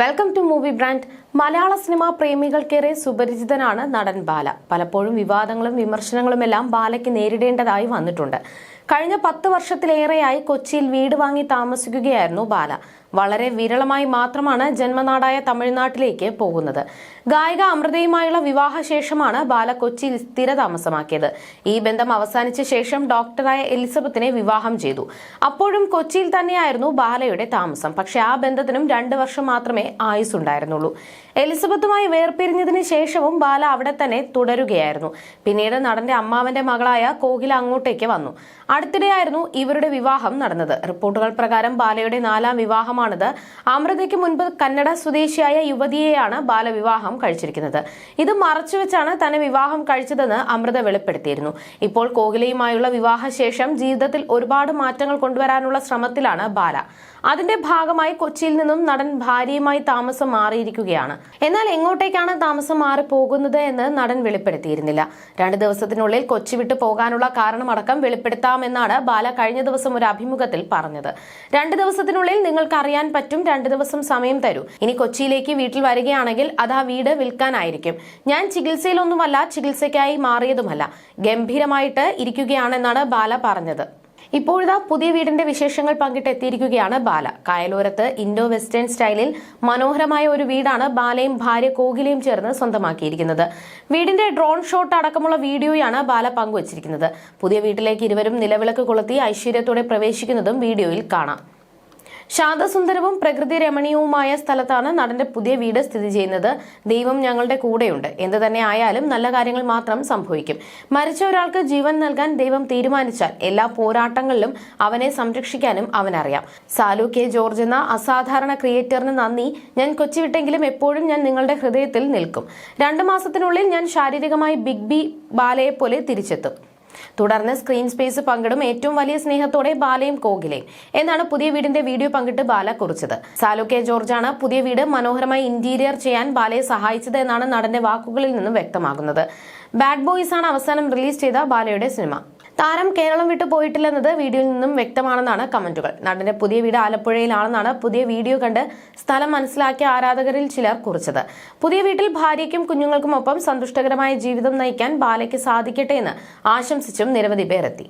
Welcome to movie brand Malayala cinema പ്രേമികൾക്കേറെ സുപരിചിതനാണ് നടൻ ബാല. പലപ്പോഴും വിവാദങ്ങളും വിമർശനങ്ങളുമെല്ലാം ബാലയ്ക്ക് നേരിടേണ്ടതായി വന്നിട്ടുണ്ട്. കഴിഞ്ഞ പത്ത് വർഷത്തിലേറെയായി കൊച്ചിയിൽ വീട് വാങ്ങി താമസിക്കുകയായിരുന്നു ബാല. വളരെ വിരളമായി മാത്രമാണ് ജന്മനാടായ തമിഴ്നാട്ടിലേക്ക് പോകുന്നത്. ഗായിക അമൃതയുമായുള്ള വിവാഹശേഷമാണ് ബാല കൊച്ചിയിൽ സ്ഥിരതാമസമാക്കിയത്. ഈ ബന്ധം അവസാനിച്ച ശേഷം ഡോക്ടറായ എലിസബത്തിനെ വിവാഹം ചെയ്തു. അപ്പോഴും കൊച്ചിയിൽ തന്നെയായിരുന്നു ബാലയുടെ താമസം. പക്ഷെ ആ ബന്ധത്തിനും രണ്ട് വർഷം മാത്രമേ ആയുസ് ഉണ്ടായിരുന്നുള്ളൂ എലിസബത്തുമായി വേർപിരിഞ്ഞതിന് ശേഷവും ബാല അവിടെ തന്നെ തുടരുകയായിരുന്നു. പിന്നീട് നടന്റെ അമ്മാവന്റെ മകളായ കോകില അങ്ങോട്ടേക്ക് വന്നു. അടുത്തിടെയായിരുന്നു ഇവരുടെ വിവാഹം നടന്നത്. റിപ്പോർട്ടുകൾ പ്രകാരം ബാലയുടെ നാലാം വിവാഹമാണിത്. അമൃതയ്ക്ക് മുൻപ് കന്നഡ സ്വദേശിയായ യുവതിയെയാണ് ബാല വിവാഹം കഴിച്ചിരിക്കുന്നത്. ഇത് മറച്ചുവെച്ചാണ് തന്നെ വിവാഹം കഴിച്ചതെന്ന് അമൃത വെളിപ്പെടുത്തിയിരുന്നു. ഇപ്പോൾ കോകിലയുമായുള്ള വിവാഹശേഷം ജീവിതത്തിൽ ഒരുപാട് മാറ്റങ്ങൾ കൊണ്ടുവരാനുള്ള ശ്രമത്തിലാണ് ബാല. അതിന്റെ ഭാഗമായി കൊച്ചിയിൽ നിന്നും നടൻ ഭാര്യയുമായി താമസം മാറിയിരിക്കുകയാണ്. എന്നാൽ എങ്ങോട്ടേക്കാണ് താമസം മാറി പോകുന്നത് എന്ന് നടൻ വെളിപ്പെടുത്തിയിരുന്നില്ല. രണ്ട് ദിവസത്തിനുള്ളിൽ കൊച്ചി വിട്ടു പോകാനുള്ള കാരണമടക്കം വെളിപ്പെടുത്താമെന്നാണ് ബാല കഴിഞ്ഞ ദിവസം ഒരു അഭിമുഖത്തിൽ പറഞ്ഞത്. രണ്ട് ദിവസത്തിനുള്ളിൽ നിങ്ങൾക്ക് അറിയാൻ പറ്റും രണ്ട് ദിവസം സമയം തരൂ. ഇനി കൊച്ചിയിലേക്ക് വീട്ടിൽ വരികയാണെങ്കിൽ അത് ആ വീട് വിൽക്കാനായിരിക്കും. ഞാൻ ചികിത്സയിലൊന്നുമല്ല ചികിത്സയ്ക്കായി മാറിയതുമല്ല. ഗംഭീരമായിട്ട് ഇരിക്കുകയാണെന്നാണ് ബാല പറഞ്ഞത്. ഇപ്പോഴിതാ പുതിയ വീടിന്റെ വിശേഷങ്ങൾ പങ്കിട്ട് എത്തിയിരിക്കുകയാണ് ബാല. കായലോരത്ത് ഇൻഡോ വെസ്റ്റേൺ സ്റ്റൈലിൽ മനോഹരമായ ഒരു വീടാണ് ബാലയും ഭാര്യ കോകിലയും ചേർന്ന് സ്വന്തമാക്കിയിരിക്കുന്നത്. വീടിന്റെ ഡ്രോൺ ഷോട്ട് അടക്കമുള്ള വീഡിയോയാണ് ബാല പങ്കുവച്ചിരിക്കുന്നത്. പുതിയ വീട്ടിലേക്ക് ഇരുവരും നിലവിളക്ക് കൊളുത്തി ഐശ്വര്യത്തോടെ പ്രവേശിക്കുന്നതും വീഡിയോയിൽ കാണാം. ശാന്തസുന്ദരവും പ്രകൃതി രമണീയവുമായ സ്ഥലത്താണ് നടന്റെ പുതിയ വീട് സ്ഥിതി ചെയ്യുന്നത്. ദൈവം ഞങ്ങളുടെ കൂടെയുണ്ട്. എന്ത് തന്നെ ആയാലും നല്ല കാര്യങ്ങൾ മാത്രം സംഭവിക്കും. മരിച്ച ഒരാൾക്ക് ജീവൻ നൽകാൻ ദൈവം തീരുമാനിച്ചാൽ എല്ലാ പോരാട്ടങ്ങളിലും അവനെ സംരക്ഷിക്കാനും അവനറിയാം. സാലു കെ ജോർജ് എന്ന അസാധാരണ ക്രിയേറ്ററിന് നന്ദി. ഞാൻ കൊച്ചി വിട്ടെങ്കിലും എപ്പോഴും ഞാൻ നിങ്ങളുടെ ഹൃദയത്തിൽ നിൽക്കും. രണ്ടു മാസത്തിനുള്ളിൽ ഞാൻ ശാരീരികമായി ബിഗ് ബി ബാലയെ പോലെ തിരിച്ചെത്തും. തുടർന്ന് സ്ക്രീൻ സ്പേസ് പങ്കിടും ഏറ്റവും വലിയ സ്നേഹത്തോടെ ബാലയും കോകിലയും എന്നാണ് പുതിയ വീടിന്റെ വീഡിയോ പങ്കിട്ട് ബാല കുറിച്ചത്. സാലു കെ ജോർജാണ് പുതിയ വീട് മനോഹരമായി ഇന്റീരിയർ ചെയ്യാൻ ബാലയെ സഹായിച്ചത് എന്നാണ് നടന്റെ വാക്കുകളിൽ നിന്നും വ്യക്തമാകുന്നത്. ബാഡ് ബോയ്സ് ആണ് അവസാനം റിലീസ് ചെയ്ത ബാലയുടെ സിനിമ. താരം കേരളം വിട്ടു പോയിട്ടില്ലെന്നത് വീഡിയോയിൽ നിന്നും വ്യക്തമാണെന്നാണ് കമന്റുകൾ. നടന്റെ പുതിയ വീട് ആലപ്പുഴയിലാണെന്നാണ് പുതിയ വീഡിയോ കണ്ട് സ്ഥലം മനസ്സിലാക്കിയ ആരാധകരിൽ ചിലർ കുറിച്ചത്. പുതിയ വീട്ടിൽ ഭാര്യയ്ക്കും കുഞ്ഞുങ്ങൾക്കുമൊപ്പം സന്തുഷ്ടകരമായ ജീവിതം നയിക്കാൻ ബാലയ്ക്ക് സാധിക്കട്ടെ എന്ന് ആശംസിച്ചും നിരവധി പേർ എത്തി